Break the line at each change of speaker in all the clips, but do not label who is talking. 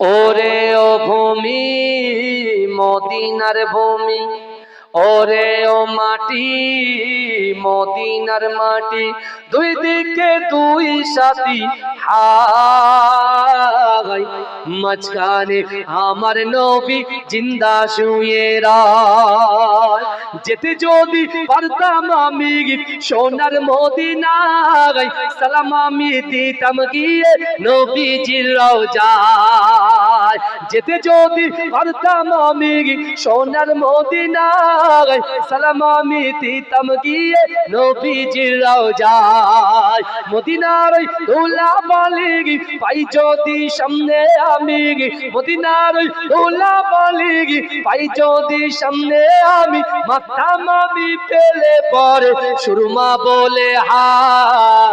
ওরে ও ভূমি মদিনার ভূমি ওরে ও মাটি, মদিনার মাটি, দুই দিকে দুই সাথী হাই মাঝখানে আমার নবী জিন্দা শুয়ে যেতে যদি পারতাম আমি সোনার মদিনায়, সালাম আমি দিতাম গিয়ে নবীজির রওজায় যেতে যদি পারতাম আমি সোনার মদিনায়, সালাম আমি দিতাম গিয়ে নবীজির রওজায়। মদিনার ওই বালিগি পাই যদি সামনে আমি, মদিনার ওই বালিগি পাই যদি সামনে আমি মাথাম আমি পেলে পরে সুরমা বলে হায়।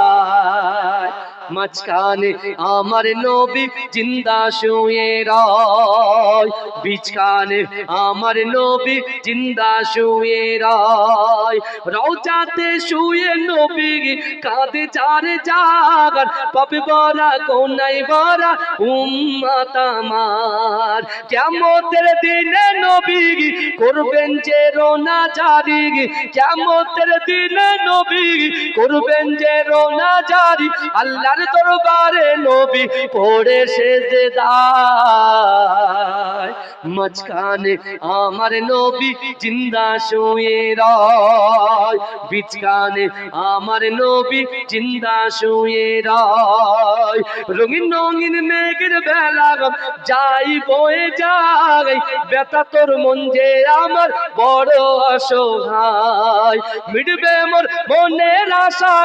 মাঝখানে আমার নবী জিন্দা শুয়ে রয়। বিছখানে আমার নবী জিন্দা শুয়ে রয়। রওজাতে শুয়ে নবী কাঁদে চারে জাগার। পাবে বরা কোনাই বরা উম্মত আমার। কেমতের দিনে নবী করবেন যে রোনা জারি কেমতের দিনে নবী করবেন যে রোনা জারি আল্লাহর দরবারে নবী পড়ে সেজে দায় মাঝখানে আমার নবী জিন্দা শুয়ে রয়। বিচকানে আমার নবী জিন্দা শুয়ে রয়। রঙিন রঙিন মেঘের বেলা যাই বয়ে যাই। বেতা তোর মন যে আমার বড় অসহায়। মিটবে মোর মনের আশা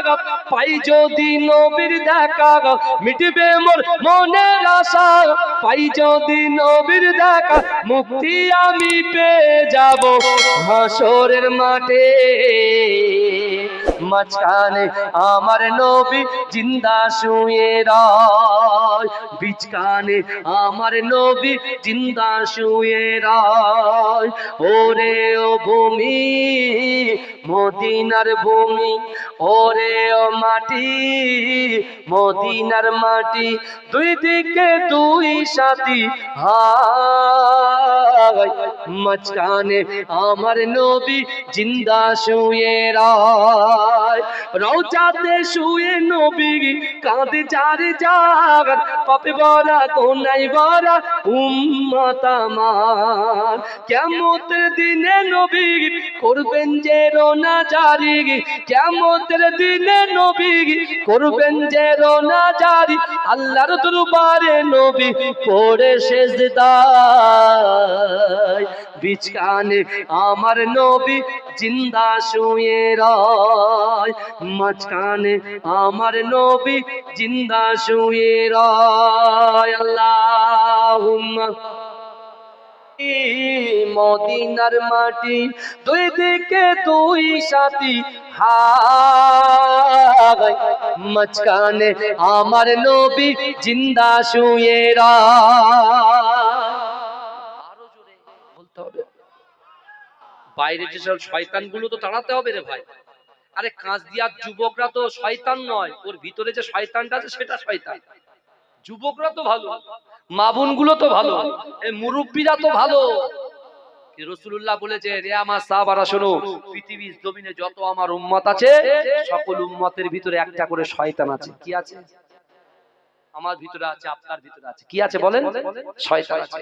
পাই যদি নবীর দেখা মিটবে মোর মনের আশা পাই যদি নবীর দেখা মুক্তি আমি পেয়ে যাব হাসরের মাঠে। মাঝখানে আমার নবী জিন্দা শুয়ে রয়। আমার নবী জিন্দা শুয়ে রয়। ওরে ও ভূমি, মদিনার ভূমি, ওরে ও মাটি, মদিনার মাটি, দুই দিকে দুই সাথী হাই মাঝখানে আমার নবী জিন্দা শুয়ে রায়। রওজাতে শুয়ে নবী কাঁদে চারে জাগার পাপে বরা কোনাই বরা উম্মত আমার। কেমতের দিনে নবী করবেন যে রোনা জারি কেমতের দিনে নবী করবেন যে রোনা জারি আল্লাহর দরবারে নবী পড়ে সেজদায় বিছকানে আমার নবী জিন্দা শুয়ে রয়। মাঝখানে আমার নবী জিন্দা শুয়ে রয়। আল্লাহুম্মা মদিনার মাটি, দুই দিকে দুই সাথী হাই মাঝখানে আমার নবী জিন্দা শুয়ে আরও বাইরে যেসব শয়তানগুলো তো তাড়াতে হবে রে ভাই। আরে কাঁচ দিয়ার যুবকরা তো শয়তান নয়, ওর ভিতরে যে শয়তানটা আছে সেটা শয়তান। যুবকরা তো ভালো মাবুনগুলো তো ভালো মুরব্বীরা তো ভালো। রসুল্লাহ বলেছে, রে আমার সাহাবারা, শোনো, পৃথিবীর জমিনে যত আমার উম্মত আছে, সকল উম্মতের ভিতরে একটা করে শয়তান আছে। কি আছে? আমার ভিতরে আছে, আপনার ভিতরে আছে। কি আছে বলেন? শয়তান আছে।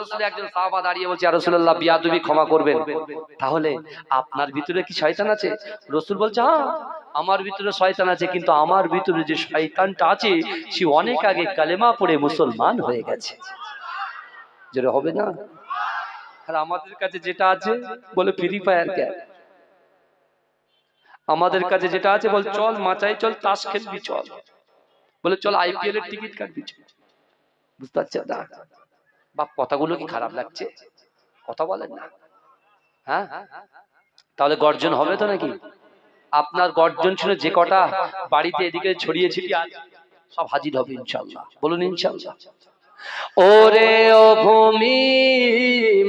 রসুল একজন সাহাবা দাঁড়িয়ে বলছে রসুল্লাহ বিয়াদবি ক্ষমা করবেন। তাহলে আপনার ভিতরে কি শয়তান আছে? রসুল বলছে হ্যাঁ আমার ভিতরে শয়তান আছে, কিন্তু আমার ভিতরে যে শয়তানটা আছে, সে অনেক আগে কালেমা পড়ে মুসলমান হয়ে গেছে। যেটা হবে না? আর আমাদের কাছে যেটা আছে, বলে ফ্রি ফায়ার ক্যাপ। আমাদের কাছে যেটা আছে, বল, চল, মাচাই, চল, তাস খেলবি, চল। বলে, চল আইপিএল এর টিকিট কাটবি বুঝতে পারছ? না বাপ, কথাগুলো কি খারাপ লাগছে? কথা বলেন না। হ্যাঁ? তাহলে গর্জন হবে তো নাকি? আপনার গর্জন শুনে যে কটা বাড়িতে এদিকে ছড়িয়ে ছিটিয়ে সব হাজির হবে ইনশাল্লাহ বলুন ইনশাল্লাহ ওরে ও ভূমি,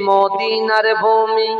মদিনার ভূমি